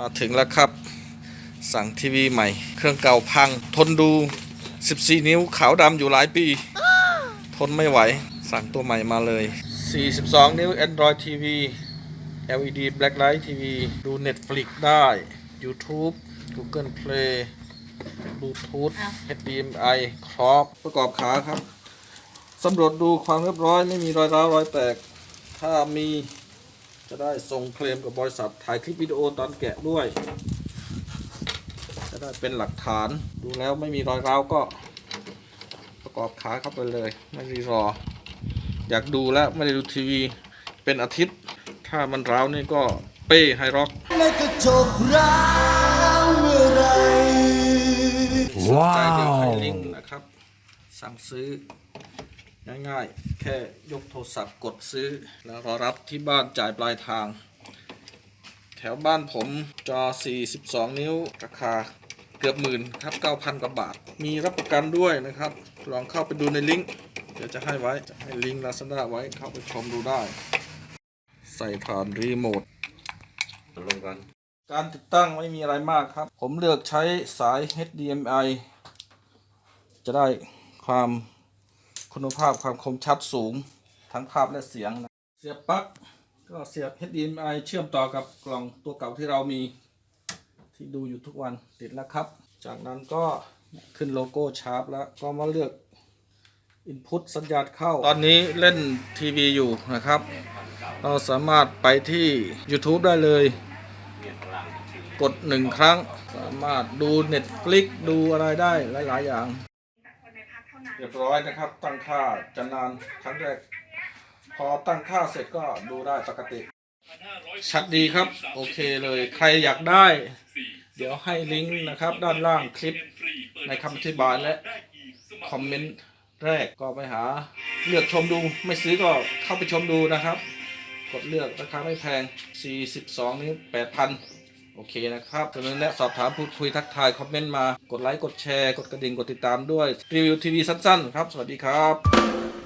มาถึงแล้วครับ สั่งทีวีใหม่ เครื่องเก่าพัง ทนดู 14 นิ้วขาวดำอยู่หลายปี ทนไม่ไหว สั่งตัวใหม่มาเลย 42 นิ้ว Android TV LED Blacklight TV ดู Netflix ได้ YouTube Google Play Bluetooth HDMI ครอบประกอบขาครับสำรวจดูความเรียบร้อยไม่มีรอยร้าวรอยแตก ถ้ามี จะได้ส่งเคลมกับบริษัทถ่ายคลิปวิดีโอตอนแกะด้วย จะได้เป็นหลักฐานดูแล้วไม่มีรอยร้าวก็ ประกอบขาเข้าไปเลย ไม่รีรอ อยากดูแล้วไม่ได้ดูทีวีเป็นอาทิตย์ ถ้ามันร้าวนี่ก็เป้ไฮร็อกในกระจกร้าวเมื่อไหรว้าวลิงก์นะครับ สั่งซื้อ ง่ายๆ แค่ยกโทรศัพท์กดซื้อ แล้วรอรับที่บ้านจ่ายปลายทาง แถวบ้านผมจอ 42 นิ้ว ราคาเกือบหมื่นครับ 9,000 กว่าบาท มีรับประกันด้วยนะครับ ลองเข้าไปดูในลิงก์ เดี๋ยวจะให้ไว้ จะให้ลิงก์ลาซาด้าไว้เข้าไปชมดูได้ ใส่ผ่านรีโมทลงกันการติดตั้งไม่มีอะไรมากครับ ผมเลือกใช้สาย HDMI จะได้ความ คุณภาพความคมชัดสูงทั้งภาพและเสียงนะเสียบปลั๊กก็เสียบ HDMI เชื่อมต่อกับกล่องตัวเก่าที่เรามีที่ดูอยู่ทุกวันติดแล้วครับ จากนั้นก็ขึ้นโลโก้ชาร์ปแล้วก็มาเลือก Input สัญญาณเข้า ตอนนี้เล่นทีวีอยู่นะครับ เราสามารถไปที่ YouTube ได้เลย กดหนึ่งครั้ง สามารถดู Netflix ดูอะไรได้หลาย ๆ อย่าง เรียบร้อยนะครับ ตั้งค่าจะนานครั้งแรก พอตั้งค่าเสร็จก็ดูได้ปกติ ชัดดีครับ โอเคเลย ใครอยากได้ เดี๋ยวให้ลิงก์นะครับ ด้านล่างคลิปในคำอธิบายและคอมเมนต์แรกก็ไปหาเลือกชมดู ไม่ซื้อก็เข้าไปชมดูนะครับ กดเลือกราคาไม่แพง 42 นิ้ว8,000 โอเคนะครับฉะนั้นและสอบถามพูดคุยทักทาย คอมเมนต์มา กดไลค์ กดแชร์ กดกระดิ่ง กดติดตามด้วย รีวิวทีวีสั้นๆ ครับ สวัสดีครับ